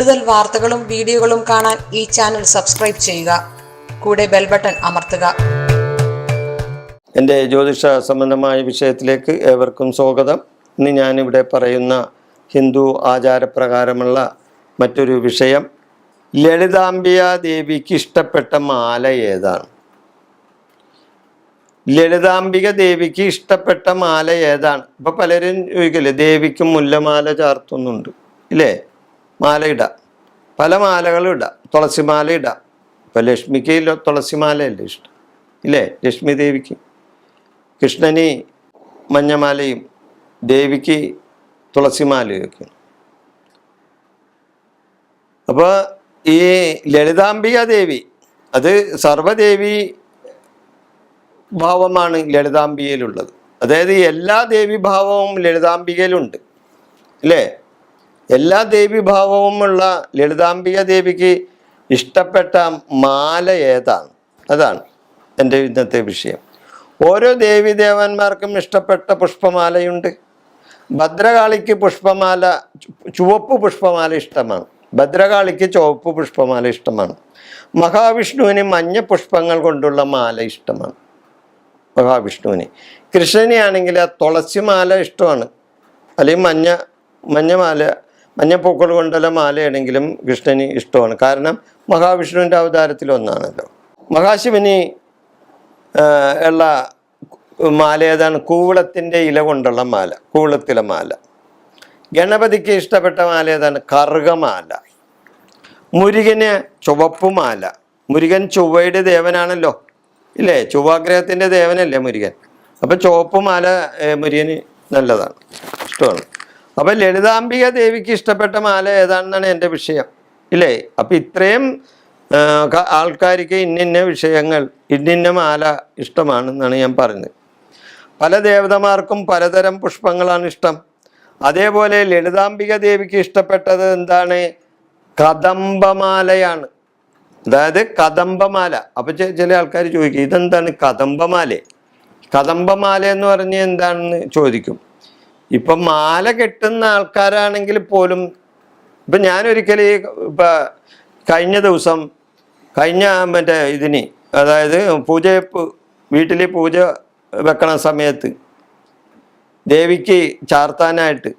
കൂടുതൽ വാർത്തകളും വീഡിയോകളും കാണാൻ ഈ ചാനൽ സബ്സ്ക്രൈബ് ചെയ്യുക. കൂടെ ബെൽ ബട്ടൺ അമർത്തുക. എന്റെ ജ്യോതിഷ സംബന്ധമായ വിഷയത്തിലേക്ക് ഏവർക്കും സ്വാഗതം. ഇന്ന് ഞാനിവിടെ പറയുന്ന ഹിന്ദു ആചാരപ്രകാരമുള്ള മറ്റൊരു വിഷയം. ലളിതാംബിയ ദേവിക്ക് ഇഷ്ടപ്പെട്ട മാല ഏതാണ്? ലളിതാംബിക ദേവിക്ക് ഇഷ്ടപ്പെട്ട മാല ഏതാണ്? ഇപ്പൊ പലരും ചോദിക്കില്ലേ ദേവിക്കും മുല്ലമാല ചാർത്തുന്നുണ്ട്. ഇല്ലേ? മാല പല മാലകളും ഇടാം. തുളസിമാല ഇടാം. ഇപ്പോൾ ലക്ഷ്മിക്ക് തുളസിമാലയല്ലേ ഇഷ്ടം? ഇല്ലേ? ലക്ഷ്മി ദേവിക്ക്. കൃഷ്ണന് മഞ്ഞമാലയും ദേവിക്ക് തുളസിമാലയും ഒക്കെ. അപ്പോൾ ഈ ലളിതാംബിക ദേവി അത് സർവദേവി ഭാവമാണ് ലളിതാംബികയിലുള്ളത്. അതായത് എല്ലാ ദേവി ഭാവവും ലളിതാംബികയിലുണ്ട്. അല്ലേ എല്ലാ ദേവീഭാവവുമുള്ള ലളിതാംബിക ദേവിക്ക് ഇഷ്ടപ്പെട്ട മാല ഏതാണ്? അതാണ് എന്റെ ഇന്നത്തെ വിഷയം. ഓരോ ദേവി ദേവന്മാർക്കും ഇഷ്ടപ്പെട്ട പുഷ്പമാലയുണ്ട്. ഭദ്രകാളിക്ക് പുഷ്പമാല ചുവപ്പ് പുഷ്പമാല ഇഷ്ടമാണ്. ഭദ്രകാളിക്ക് ചുവപ്പ് പുഷ്പമാല ഇഷ്ടമാണ്. മഹാവിഷ്ണുവിന് മഞ്ഞ പുഷ്പങ്ങൾ കൊണ്ടുള്ള മാല ഇഷ്ടമാണ്. മഹാവിഷ്ണുവിന്. കൃഷ്ണനെയാണെങ്കിൽ ആ തുളസിമാല ഇഷ്ടമാണ്. അല്ലെങ്കിൽ മഞ്ഞ മഞ്ഞമാല മഞ്ഞപ്പൂക്കൾ കൊണ്ടുള്ള മാലയാണെങ്കിലും കൃഷ്ണന് ഇഷ്ടമാണ്. കാരണം മഹാവിഷ്ണുവിന്റെ അവതാരത്തിൽ ഒന്നാണല്ലോ. മഹാശിവന് ഉള്ള മാല ഏതാണ്? കൂവളത്തിന്റെ ഇല കൊണ്ടുള്ള മാല കൂവളത്തിലെ മാല. ഗണപതിക്ക് ഇഷ്ടപ്പെട്ട മാല ഏതാണ്? കറുകമാല. മുരുകന് ചുവപ്പ് മാല. മുരുകൻ ചൊവ്വയുടെ ദേവനാണല്ലോ. ഇല്ലേ? ചൊവ്വാഗ്രഹത്തിന്റെ ദേവനല്ലേ മുരുകൻ? അപ്പം ചുവപ്പ് മാല ഏ, മുരുകന് നല്ലതാണ്. ഇഷ്ടമാണ്. അപ്പം ലളിതാംബിക ദേവിക്ക് ഇഷ്ടപ്പെട്ട മാല ഏതാണെന്നാണ് എന്റെ വിഷയം. ഇല്ലേ? അപ്പം ഇത്രയും ആൾക്കാർക്ക് ഇന്നിന്ന വിഷയങ്ങൾ ഇന്നിന്ന മാല ഇഷ്ടമാണെന്നാണ് ഞാൻ പറഞ്ഞത്. പല ദേവതമാർക്കും പലതരം പുഷ്പങ്ങളാണ് ഇഷ്ടം. അതേപോലെ ലളിതാംബിക ദേവിക്ക് ഇഷ്ടപ്പെട്ടത് എന്താണ്? കദംബമാലയാണ്. അതായത് കദംബമാല. അപ്പൊ ചില ആൾക്കാർ ചോദിക്കും ഇതെന്താണ് കദംബമാല? കദംബമാല എന്ന് പറഞ്ഞ് എന്താണെന്ന് ചോദിക്കും. ഇപ്പൊ മാല കെട്ടുന്ന ആൾക്കാരാണെങ്കിൽ പോലും ഇപ്പൊ ഞാനൊരിക്കൽ ഈ ഇപ്പൊ കഴിഞ്ഞ ദിവസം കഴിഞ്ഞ മറ്റേ ഇതിന് അതായത് പൂജ വീട്ടിൽ പൂജ വെക്കണ സമയത്ത് ദേവിക്ക് ചാർത്താനായിട്ട്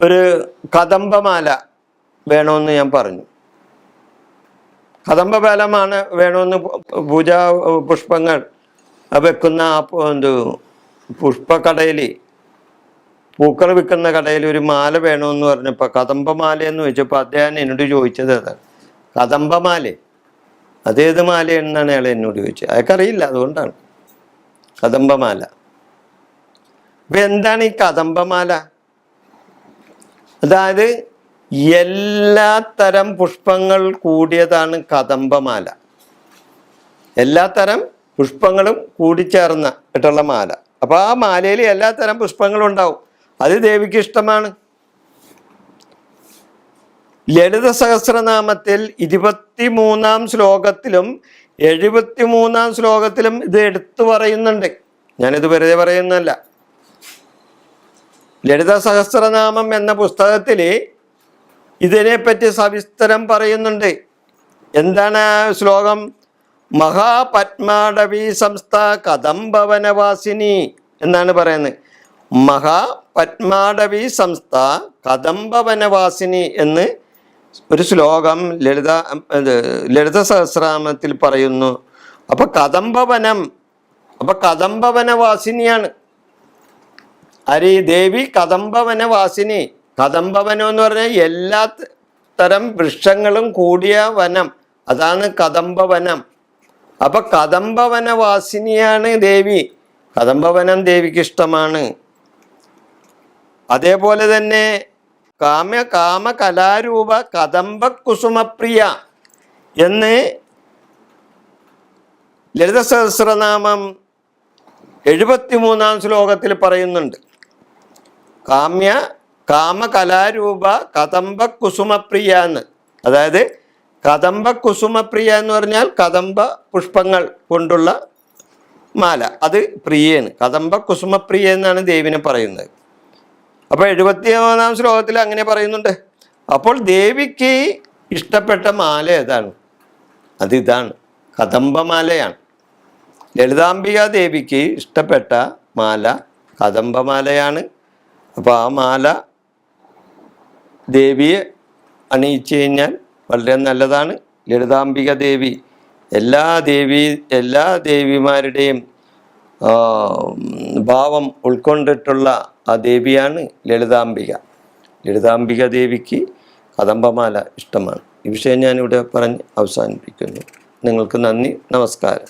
ഒരു കദംബമാല വേണമെന്ന് ഞാൻ പറഞ്ഞു. കദംബമാലമാണ് വേണമെന്ന് പൂജ പുഷ്പങ്ങൾ വെക്കുന്ന എന്ത് പുഷ്പക്കടയിൽ പൂക്കൾ വിൽക്കുന്ന കടയിൽ ഒരു മാല വേണമെന്ന് പറഞ്ഞപ്പോൾ കദംബമാല എന്ന് ചോദിച്ചപ്പോൾ അദ്ദേഹം എന്നോട് ചോദിച്ചത് അതാണ് കദംബമാല അതേത് മാലയെന്നാണ് അയാൾ എന്നോട് ചോദിച്ചത്. അയാൾക്കറിയില്ല അതുകൊണ്ടാണ്. കദംബമാല അപ്പം എന്താണ് ഈ കദംബമാല അതായത് എല്ലാ തരം പുഷ്പങ്ങൾ കൂടിയതാണ് കദംബമാല എല്ലാ തരം പുഷ്പങ്ങളും കൂടിച്ചേർന്ന ഇട്ടുള്ള മാല. അപ്പൊ ആ മാലയിൽ എല്ലാ തരം പുഷ്പങ്ങളും ഉണ്ടാവും അത് ദേവിക്ക് ഇഷ്ടമാണ്. ലളിത സഹസ്രനാമത്തിൽ ഇരുപത്തി മൂന്നാം ശ്ലോകത്തിലും എഴുപത്തി മൂന്നാം ശ്ലോകത്തിലും ഇത് എടുത്തു പറയുന്നുണ്ട്. ഞാനിത് വെറുതെ പറയുന്നല്ല ലളിത സഹസ്രനാമം എന്ന പുസ്തകത്തിൽ ഇതിനെപ്പറ്റി സവിസ്തരം പറയുന്നുണ്ട്. എന്താണ് ആ ശ്ലോകം? മഹാപത്മാടവി സംസ്ഥ കദംബവനവാസിനി എന്നാണ് പറയുന്നത്. മഹാപത്മാടവി സംസ്ഥ കദംബവനവാസിനി എന്ന് ഒരു ശ്ലോകം ലളിത ലളിത സഹസ്രാമത്തിൽ പറയുന്നു. അപ്പൊ കദംബവനം അപ്പൊ കദംബവനവാസിനിയാണ്. അരി ദേവി കദംബവനവാസിനി. കദംബവനം എന്ന് പറഞ്ഞാൽ എല്ലാ തരം വൃക്ഷങ്ങളും കൂടിയ വനം. അതാണ് കദംബവനം. അപ്പൊ കദംബവനവാസിനിയാണ് ദേവി. കദംബവനം ദേവിക്ക് ഇഷ്ടമാണ്. അതേപോലെ തന്നെ കാമ്യ കാമ കലാരൂപ കദംബ കുസുമപ്രിയ എന്ന് ലളിത സഹസ്രനാമം എഴുപത്തിമൂന്നാം ശ്ലോകത്തിൽ പറയുന്നുണ്ട്. കാമ്യ കാമകലാരൂപ കദംബ കുസുമപ്രിയ എന്ന്. അതായത് കദംബ കുസുമപ്രിയ എന്ന് പറഞ്ഞാൽ കദംബ പുഷ്പങ്ങൾ കൊണ്ടുള്ള മാല. അത് പ്രിയാണ് കദംബ കുസുമപ്രിയ എന്നാണ് ദേവിനെ പറയുന്നത്. അപ്പോൾ എഴുപത്തി മൂന്നാം ശ്ലോകത്തിൽ അങ്ങനെ പറയുന്നുണ്ട്. അപ്പോൾ ദേവിക്ക് ഇഷ്ടപ്പെട്ട മാല ഏതാണ്? അതിതാണ് കദംബമാലയാണ് ലളിതാംബിക ദേവിക്ക് ഇഷ്ടപ്പെട്ട മാല കദംബമാലയാണ് അപ്പോൾ ആ മാല ദേവിയെ അണിയിച്ചു കഴിഞ്ഞാൽ വളരെ നല്ലതാണ്. ലളിതാംബിക ദേവി എല്ലാ ദേവി എല്ലാ ദേവിമാരുടെയും ഭാവം ഉൾക്കൊണ്ടിട്ടുള്ള ആ ദേവിയാണ് ലളിതാംബിക. ലളിതാംബിക ദേവിക്ക് കദംബമാല ഇഷ്ടമാണ്. ഈ വിഷയം ഞാനിവിടെ പറഞ്ഞ് അവസാനിപ്പിക്കുന്നു. നിങ്ങൾക്ക് നന്ദി നമസ്കാരം.